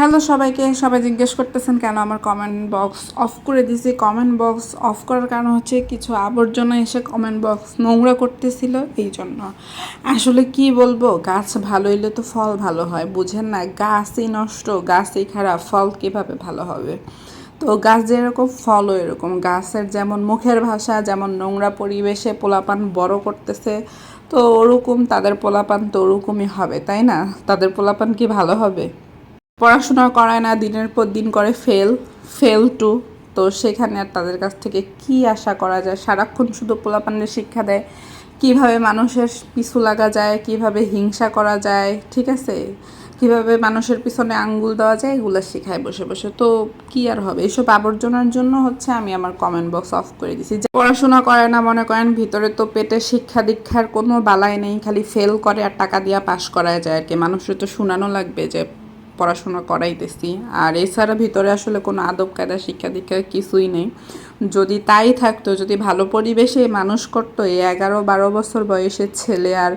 Hello সবাইকে। সবাই জিজ্ঞেস করতেছেন কেন আমার কমেন্ট বক্স অফ করে দিয়েছি। কমেন্ট বক্স অফ করার কারণ হচ্ছে কিছু আবর্জনা এসে কমেন্ট বক্স নোংরা করতেছিল এই জন্য আসলে কি বলব? গাছ ভালো হইলে তো ফল ভালো হয়, বুঝেন না? গাছই নষ্ট, গাছই খারাপ, ফল কীভাবে ভালো হবে? তো গাছ যেরকম, ফলও এরকম। গাছের যেমন মুখের ভাষা, যেমন নোংরা পরিবেশে পোলাপান বড় করতেছে, তো ওরকম তাদের পোলাপান তো ওরকমই হবে, তাই না? তাদের পোলাপান কি ভালো হবে? পড়াশোনা করায় না, দিনের পর দিন করে ফেল ফেল টু তো সেখানে আর তাদের কাছ থেকে কি আশা করা যায়? সারাক্ষণ শুধু পোলাপানের শিক্ষা দেয়। কীভাবে মানুষের পিছু লাগা যায়, কীভাবে হিংসা করা যায়, ঠিক আছে? কীভাবে মানুষের পিছনে আঙ্গুল দেওয়া যায়, এগুলো শেখায় বসে বসে। তো কি আর হবে? এইসব আবর্জনার জন্য হচ্ছে আমি আমার কমেন্ট বক্স অফ করে দিছি। যে পড়াশোনা করে না, মনে করেন ভিতরে তো পেটে শিক্ষা দীক্ষার কোনো বালাই নেই, খালি ফেল করে আর টাকা দিয়া পাশ করা যায় আর কি। মানুষের তো শোনানো লাগবে যে পড়াশোনা করাইতেছি। আর এছাড়া ভিতরে আসলে কোনো আদব কায়দা, শিক্ষা দীক্ষা কিছুই নেই। যদি তাই থাকতো, যদি ভালো পরিবেশে মানুষ করতো, এই এগারো বারো বছর বয়সের ছেলে আর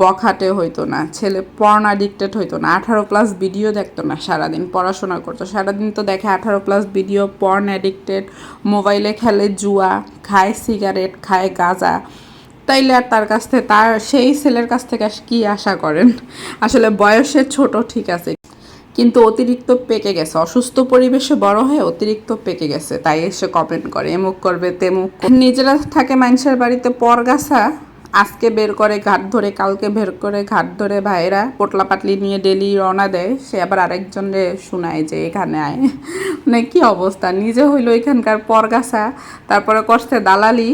বখাটে হইতো না, ছেলে পর্ন অ্যাডিক্টেড হইতো না, আঠারো প্লাস ভিডিও দেখতো না, সারাদিন পড়াশোনা করতো। সারাদিন তো দেখে আঠারো প্লাস ভিডিও পর্ন অ্যাডিক্টেড মোবাইলে খেলে জুয়া, খায় সিগারেট খায় গাঁজা। তাইলে আর তার কাছ থেকে, তার সেই ছেলের কাছ থেকে কি আশা করেন? আসলে বয়সে ছোট ঠিক আছে কিন্তু অতিরিক্ত পেকে গেছে। অসুস্থ পরিবেশে বড় হয়ে অতিরিক্ত পেকে গেছে। তাই এসে কমেন্ট করে এমুক করবে তেমুক নিজেরা থাকে মানুষের বাড়িতে পরগাছা, আজকে বের করে ঘাট ধরে, কালকে বের করে ঘাট ধরে ভাইরা পোটলা পাটলি নিয়ে ডেলি রওনা দেয়। সে আবার আরেকজনরে শোনায় যে এখানে আয়। মানে কি অবস্থা? নিজে হইল এখানকার পরগাছা, তারপরে করছে দালালি।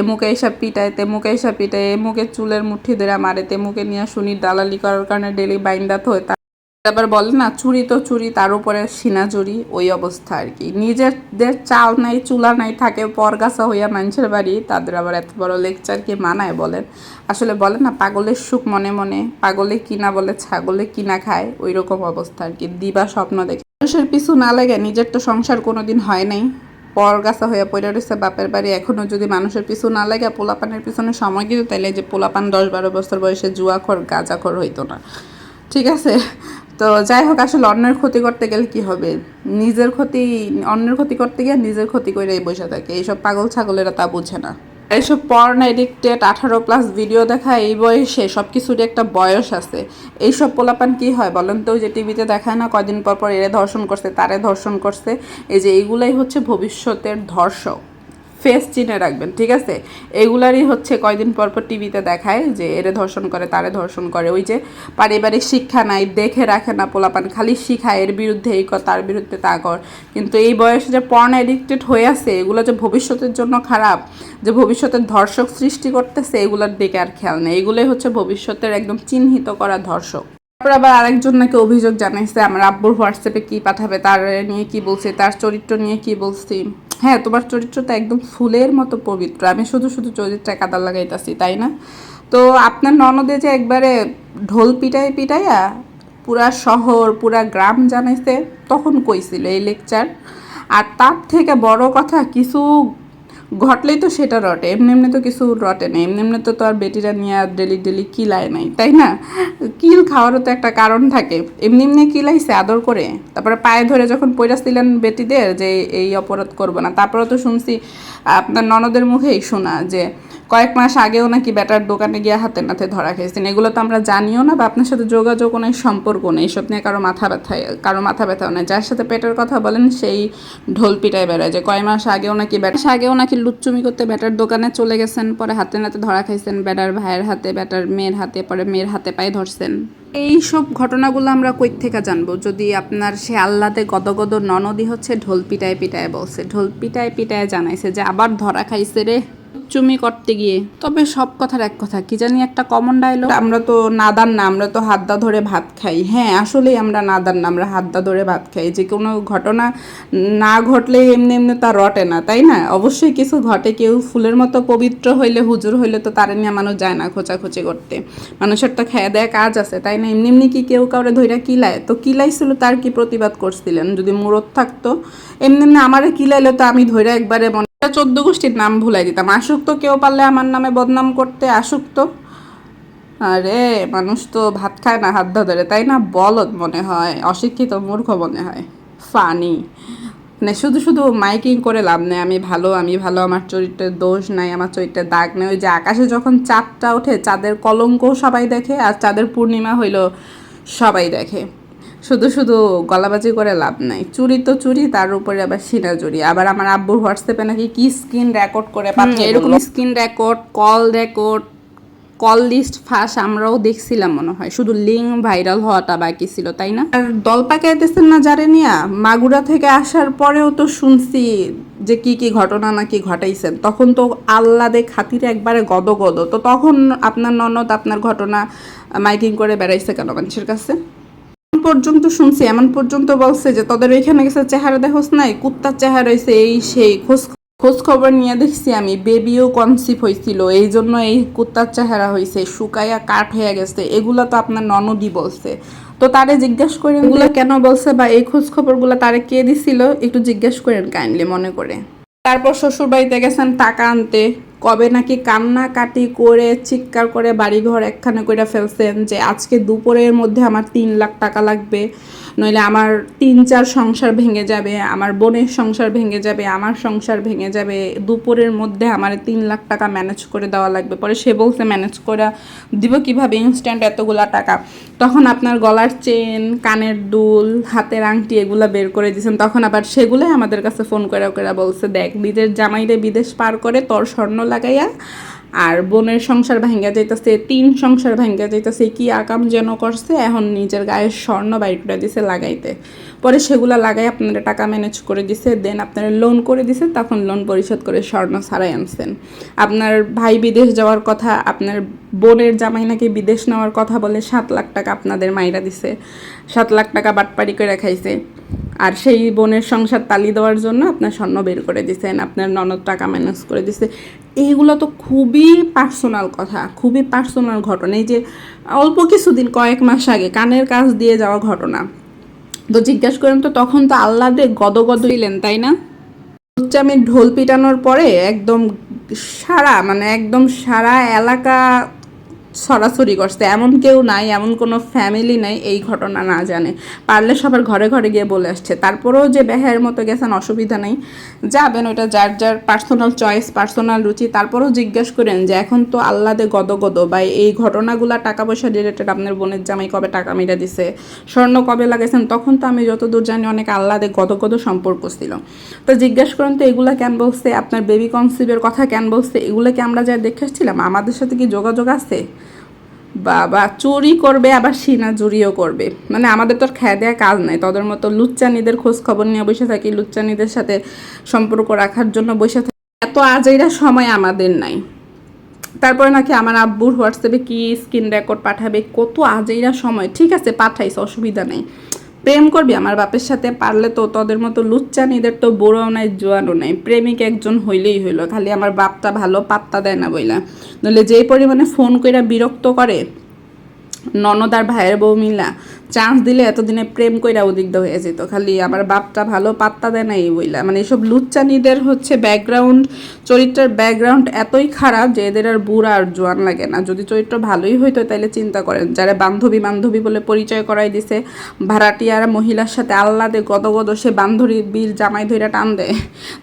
এমুকে এসব পিটায় তেমুকে এসব পিটায় এমুকে চুলের মুঠি ধরে মারে তেমুকে নিয়ে শুনি দালালি করার কারণে ডেলি বাইন্দাত হয় আবার বলে না, চুরি তো চুরি, তার উপরে সিনা চুরি ওই অবস্থা আর কি। নিজেদের চাল নাই, চুলা নাই, থাকে পরগাছা হইয়া মানুষের বাড়ি। তাদের আবার এত বড় লেকচার কি মানায় বলেন? আসলে বলে না, পাগলের সুখ মনে মনে, পাগলে কিনা বলে, ছাগলে কিনা খায় ওই রকম অবস্থা আর কি। দিবা স্বপ্ন দেখে। মানুষের পিছু না লাগে নিজের তো সংসার কোনোদিন হয় নাই। পরগাছা হয়ে পড়ে রয়েছে বাপের বাড়ি। এখনও যদি মানুষের পিছু না লাগে পোলাপানের পিছনে সময় কিন্তু তাইলে যে পোলাপান দশ বারো বছর বয়সে জুয়াখর, গাঁজাখর হইতো না। ঠিক আছে? তো যাই হোক, আসলে অন্যের ক্ষতি করতে গেলে কি হবে? নিজের ক্ষতি, অন্যের ক্ষতি করতে গিয়ে নিজের ক্ষতি করে বসে থাকে। এইসব পাগল ছাগলেরা তা বুঝে না। এইসব পর্ন এডিক্টেড আঠারো প্লাস ভিডিও দেখা, এই বয়সে সব কিছুরই একটা বয়স আছে। এইসব পোলাপান কি হয় বলেন তো? যে টিভিতে দেখায় না কদিন পর পর এরে ধর্ষণ করছে, তারে ধর্ষণ করছে। এই যে এইগুলাই হচ্ছে ভবিষ্যতের ধর্ষক। ফেস চিনে রাখবেন, ঠিক আছে? এগুলারই হচ্ছে কয়দিন পর পর টিভিতে দেখায় যে এরে ধর্ষণ করে, তারে ধর্ষণ করে। ওই যে পারিবারিক শিক্ষা নাই, দেখে রাখে না পোলাপান, খালি শিখায় এর বিরুদ্ধে এই কর, তার বিরুদ্ধে তা কর। কিন্তু এই বয়সে যে পর্ন অ্যাডিক্টেড হয়ে আছে, এগুলো যে ভবিষ্যতের জন্য খারাপ, যে ভবিষ্যতের ধর্ষক সৃষ্টি করতেছে, এগুলোর দিকে আর খেয়াল নেই। এগুলোই হচ্ছে ভবিষ্যতের একদম চিহ্নিত করা ধর্ষক। তারপর আবার আরেকজন নাকি অভিযোগ জানাইছে, আমার আব্বুর হোয়াটসঅ্যাপে কি পাঠাবে, তার নিয়ে কি বলছে, তার চরিত্র নিয়ে কি বলছি? হ্যাঁ তোমার চরিত্রটা একদম ফুলের মতো পবিত্র। আমি শুধু শুধু চরিত্রে কাদার লাগাইতেছি, তাই না? তো আপনার ননদে যে একবারে ঢোল পিটাই পিটাইয়া পুরা শহর, পুরা গ্রাম জানাইছে, তখন কইছিল এই লেকচার। আর তার থেকে বড় কথা, কিছু ঘটলেই তো সেটা রটে, এমনি এমনি তো কিছু রটে না, এমনি এমনি তো তো আর বেটিরা নিয়ে আর ডেলি ডেলি কিলায় নাই, তাই না? কিল খাওয়ারও তো একটা কারণ থাকে, এমনি এমনি কিলাইছে আদর করে? তারপরে পায়ে ধরে যখন পৈরাছিলেন বেটিদের যে এই অপরাধ করব না তারপরে তো শুনছি আপনার ননদের মুখেই শোনা যে কয়েক মাস আগেও নাকি ব্যাটার দোকানে গিয়ে হাতে নাতে ধরা খেয়েছেন, এগুলো তো আমরা জানিও না বা আপনার সাথে যোগাযোগও নেই, সম্পর্ক নেই এইসব নিয়ে কারও মাথা ব্যথায়, কারও মাথা ব্যথাও নেই, যার সাথে পেটের কথা বলেন সেই ঢোল পিটায় বেড়ায় যে কয় মাস আগেও নাকি ব্যাটার আগেও নাকি লুচ্চুমি করতে ব্যাটার দোকানে চলে গেছেন, পরে হাতে নাতে ধরা খাইছেন, ব্যাটার ভাইয়ের হাতে, ব্যাটার মেয়ের হাতে, পরে মেয়ের হাতে পায়ে ধরছেন। এই সব ঘটনাগুলো আমরা কই থেকে জানব, যদি আপনার সে আল্লাতে গদগদ ননদি হচ্ছে ঢোল পিটায় পিটায় বলছে। ঢোল পিটায় পিটায় জানাইছে যে, আবার ধরা খাইছে রে। চুমি করতে গিয়ে। তবে সব কথার এক কথা, কি জানি একটা কমন ডায়লগ আমরা তো নাদান না, আমরা তো হাতদা ধরে ভাত খাই। হ্যাঁ আসলেই আমরা নাদান না, আমরা হাতদা ধরে ভাত খাই। যে কোনো ঘটনা না ঘটলে এমনি এমনি তা রটে না, তাই না? অবশ্যই কিছু ঘটে, কেউ ফুলের মতো পবিত্র হইলে, হুজুর হইলে তো তারে নিয়ে মানুষ যায় না খোঁচাখুচি করতে। মানুষের তো খেয়ে দেয় কাজ আছে, তাই না? এমনি এমনি কি কেউ কাউরে ধৈরা কিলায়? তো কিলাইছিল তার কি প্রতিবাদ করছিলেন? যদি মুরত থাকতো, এমনি এমনি আমারে কিলাইলে তো আমি ধৈরা একবারে চোদ্দ গোষ্ঠীর নাম ভুলাই দিতাম। আসুক তো কেউ পারলে আমার নামে বদনাম করতে আসুক তো আরে, মানুষ তো ভাত খায় না হাত ধরে, তাই না? বলদ মনে হয়, অশিক্ষিত মূর্খ মনে হয়। ফানি। মানে শুধু শুধু মাইকিং করে লাভ নেই, আমি ভালো আমি ভালো, আমার চরিত্রের দোষ নাই, আমার চরিত্রের দাগ নেই। ওই যে আকাশে যখন চাঁদটা ওঠে, চাঁদের কলঙ্কও সবাই দেখে, আর চাঁদের পূর্ণিমা হইল সবাই দেখে। শুধু শুধু গলাবাজি করে লাভ নাই। চুরি তো চুরি তার উপরে আবার সিনা চুরি আবার আমার আব্বুর হোয়াটসঅ্যাপে নাকি কি স্ক্রিন রেকর্ড করে পাঠিয়ে এরকম screen record call record call list ফাঁস আমরাও দেখছিলাম মনে হয়। শুধু লিঙ্ক ভাইরাল হওয়াটা বাকি ছিল তাই না? আর দল পাকাইতেছেন না যারে নিয়া? মাগুরা থেকে আসার পরেও তো শুনছি যে কি কি ঘটনা নাকি ঘটাইছেন। তখন তো আল্লাদে খাতিরে একবারে গদ গদ তো তখন আপনার ননদ আপনার ঘটনা মাইকিং করে বেড়াইছে কেন মানুষের কাছে? পর্যন্ত শুনছি এমন পর্যন্ত বলছে যে তোদের ওইখানে গেছে চেহারা দেখোস নাই কুত্তার চেহারা হয়েছে এই সেই। খোঁজ খোঁজ খবর নিয়ে দেখছি আমি বেবিও কনসিভ হয়েছিল এই জন্য এই কুত্তার চেহারা হয়েছে শুকাইয়া কাঠ হয়ে গেছে এগুলো তো আপনার ননদই বলছে। তো তারে জিজ্ঞেস করেন এগুলো কেন বলছে বা এই খোঁজ খবরগুলো তারে কে দিছিল একটু জিজ্ঞেস করেন কাইন্ডলি মনে করে। তারপর শ্বশুর বাড়িতে গেছেন টাকা আনতে। কবে নাকি কান্নাকাটি করে, চিৎকার করে বাড়িঘর একখানে করে ফেলছেন যে আজকে দুপুরের মধ্যে আমার তিন লাখ টাকা লাগবে। নইলে আমার তিন চার সংসার ভেঙে যাবে, আমার বোনের সংসার ভেঙে যাবে, আমার সংসার ভেঙে যাবে, দুপুরের মধ্যে আমার তিন লাখ টাকা ম্যানেজ করে দেওয়া লাগবে। পরে সে বলছে ম্যানেজ করে দিব কীভাবে? ইনস্ট্যান্ট এতগুলা টাকা। তখন আপনার গলার চেন কানের দুল, হাতের আংটি এগুলা বের করে দিয়েছেন। তখন আবার সেগুলোই আমাদের কাছে ফোন করে করে বলছে, দেখ, নিজের জামাইরে বিদেশ পার করে তোর স্বর্ণ লাগাইয়া আর বোনের সংসার ভাঙ্গা যাইতেছে, তিন সংসার ভাঙ্গা যাইতেছে, কি আকাম যেন করছে, এখন নিজের গায়ে স্বর্ণ বাইর দিছে লাগাইতে। পরে সেগুলা লাগাই আপনারা টাকা ম্যানেজ করে দিছে দেন আপনারা লোন করে দিছে, তখন লোন পরিশোধ করে স্বর্ণ ছাড়াই আনছেন। আপনার ভাই বিদেশ যাওয়ার কথা, আপনার বোনের জামাই নাকি বিদেশ নেওয়ার কথা বলে সাত লাখ টাকা আপনাদের মাইরা দিছে, সাত লাখ টাকা বাটপাড়ি করে খাইছে। আর সেই বোনের সংসার তালি দেওয়ার জন্য আপনার স্বর্ণ বের করে দিছেন আপনার ননদ টাকা ম্যানেজ করে দিছে। এইগুলো তো খুবই পার্সোনাল কথা, খুবই পার্সোনাল ঘটনা। এই যে অল্প কিছুদিন, কয়েক মাস আগে কানের কাজ দিয়ে যাওয়া ঘটনা। তো জিজ্ঞাসা করেন, তো তখন তো আল্লাদে গদ গদ দিলেন তাই না? আমি ঢোল পিটানোর পরে একদম সারা মানে একদম সারা এলাকা ছড়াছড়ি করছে। এমন কেউ নাই, এমন কোনো ফ্যামিলি নাই, এই ঘটনা না জানে। পারলে সবার ঘরে ঘরে গিয়ে বলে আসছে। তারপরেও যে বেহের মতো গেছেন, অসুবিধা নেই। যাবেন ওটা যার যার পার্সোনাল চয়েস পার্সোনাল রুচি। তারপরেও জিজ্ঞেস করেন যে, এখন তো আল্লাদে গদ গদ বা এই ঘটনাগুলা টাকা পয়সা রিলেটেড আপনার বোনের জামাই কবে টাকা মেরে দিছে? স্বর্ণ কবে লাগাইছেন? তখন তো আমি যতদূর জানি অনেক আল্লাদে গদ গদ সম্পর্ক ছিল। তো জিজ্ঞেস করেন, তো এগুলা কেন বলছে? আপনার বেবি কনসিভের কথা কেন বলছে? এগুলো কি আমরা যা দেখে আসছিলাম? আমাদের সাথে কি যোগাযোগ আছে? বাবা, চুরি করবে, আবার সিনা জুরিও করবে। মানে আমাদের তো খেয়া দেওয়া কাজ নাই। তাদের মতো লুচ্চানিদের খোঁজ খবর নিয়ে বসে থাকি, লুচ্চানিদের সাথে সম্পর্ক রাখার জন্য বসে থাকি। এত আজাইরা সময় আমাদের নাই। তারপরে নাকি আমার আব্বুর হোয়াটসঅ্যাপে কি স্ক্রিন রেকর্ড পাঠাবে, কত আজাইরা সময়। ঠিক আছে পাঠাইছে অসুবিধা নেই। প্রেম করবি? আমার বাপের সাথে পারলে তো তোদের মতো লুচ্চা নিদের তো বড়ও নাই, জোয়ানও নাই। প্রেমিক একজন হইলেই হইল। খালি আমার বাপটা ভালো পাত্তা দেয় না বইলা। নইলে যেই পরিমাণে ফোন কইরা বিরক্ত করে, ননদ আর ভাইয়ের বউ মিলা চান্স দিলে এতদিনে প্রেম কইরা উদিগ্ধ হয়ে যেত। খালি আমার বাপটা ভালো পাত্তা দেয় না এই বইলা। মানে এসব লুচ্চানিদের হচ্ছে ব্যাকগ্রাউন্ড চরিত্রের ব্যাকগ্রাউন্ড এতই খারাপ যে এদের আর বুড়া আর জোয়ান লাগে না। যদি চরিত্র ভালোই হইতো তাইলে চিন্তা করেন। যারা বান্ধবী বান্ধবী বলে পরিচয় করাই দিছে, ভাড়াটিয়ারা মহিলার সাথে আল্লাদে গদ গদ সে বান্ধবী বীর জামাই ধইরা টান দেয়।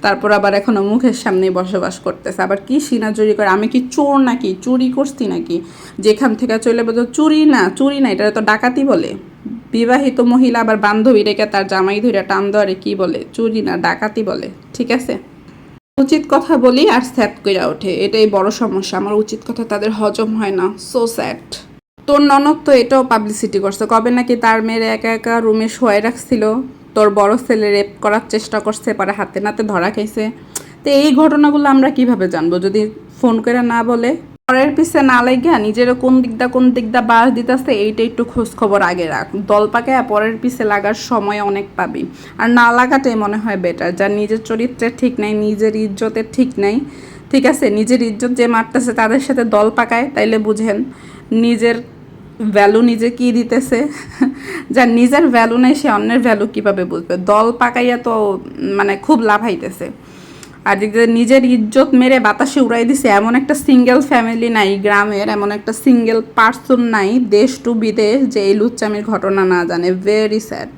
তারপর আবার এখনও মুখের সামনে বসবাস করতেছে। আবার কি সিনা চুরি করে? আমি কি চোর নাকি? চুরি করছি নাকি? যেখান থেকে চলে বলতো চুরি না চুরি না এটা তো ডাকাতি বলে। বিবাহিত মহিলা আবার বান্ধবী রেখে তার জামাই ধরে টান দেওয়ারে কি বলে? চুরি না ডাকাতি বলে, ঠিক আছে? উচিত কথা বলি আর স্যাট কইরা ওঠে, এটাই বড় সমস্যা। আমার উচিত কথা তাদের হজম হয় না। সো স্যাট তোর ননদ তো এটাও পাবলিসিটি করছে। কবে নাকি তার মেয়ের একা একা রুমে শোয়াই রাখছিল? তোর বড় ছেলে রেপ করার চেষ্টা করছে, পরে হাতে নাতে ধরা খাইছে। তো এই ঘটনাগুলো আমরা কীভাবে জানব? যদি ফোন করে না বলে পরের পিছে না লাগিয়া নিজের কোন দিকদা কোন দিকদা বাস দিতেছে এইটা একটু খোঁজ খবর আগে রাখ। দল পাকে পরের পিছে লাগার সময় অনেক পাবি। আর না লাগাটাই মনে হয় বেটার যার নিজের চরিত্রের ঠিক নাই, নিজের ইজ্জতের ঠিক নাই, ঠিক আছে? নিজের ইজ্জত যে মারতেছে তাদের সাথে দল পাকায়, তাইলে বুঝেন নিজের ভ্যালু নিজে কি দিতেছে? যার নিজের ভ্যালু নেই, সে অন্যের ভ্যালু কীভাবে বুঝবে? দল পাকাইয়া তো মানে খুব লাভ হাইতেছে। আর যে নিজের ইজ্জত মেরে বাতাসে উড়াই দিছে, এমন একটা সিঙ্গেল ফ্যামিলি নাই গ্রামের, এমন একটা সিঙ্গেল পার্সন নাই দেশ টু বিদেশ যে এই লুচ্চামির ঘটনা না জানে। Very sad